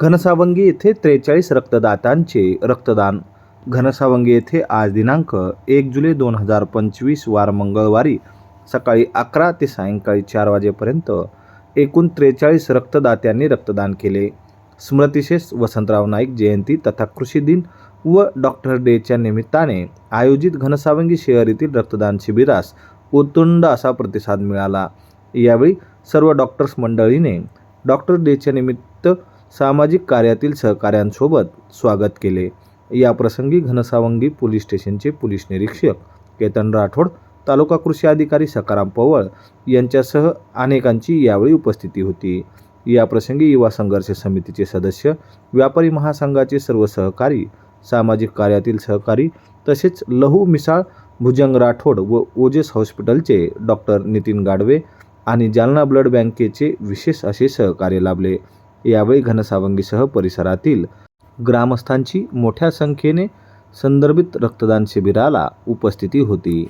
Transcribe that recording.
घनसावंगी येथे त्रेचाळीस रक्तदात्यांचे रक्तदान. घनसावंगी येथे आज दिनांक एक जुलै दोन हजार पंचवीस वार मंगळवारी सकाळी अकरा ते सायंकाळी चार वाजेपर्यंत एकूण त्रेचाळीस रक्तदात्यांनी रक्तदान केले. स्मृतिशेष वसंतराव नाईक जयंती तथा कृषी दिन व डॉक्टर डेच्या निमित्ताने आयोजित घनसावंगी शहर येथील रक्तदान शिबिरास उत्तुंड असा प्रतिसाद मिळाला. यावेळी सर्व डॉक्टर्स मंडळीने डॉक्टर डेच्या निमित्त सामाजिक कार्यातील सहकाऱ्यांसोबत स्वागत केले. या प्रसंगी घनसावंगी पोलीस स्टेशनचे पोलीस निरीक्षक केतन राठोड तालुका कृषी अधिकारी सकाराम पवळ यांच्यासह अनेकांची यावेळी उपस्थिती होती. या प्रसंगी युवा संघर्ष समितीचे सदस्य व्यापारी महासंघाचे सर्व सहकारी सामाजिक कार्यातील सहकारी तसेच लहू मिसाळ भुजंग राठोड व ओजेस हॉस्पिटलचे डॉक्टर नितीन गाडवे आणि जालना ब्लड बँकेचे विशेष असे सहकार्य लाभले. यावेळी घनसावंगीसह परिसरातील ग्रामस्थांची मोठ्या संख्येने संदर्भित रक्तदान शिबिराला उपस्थिती होती.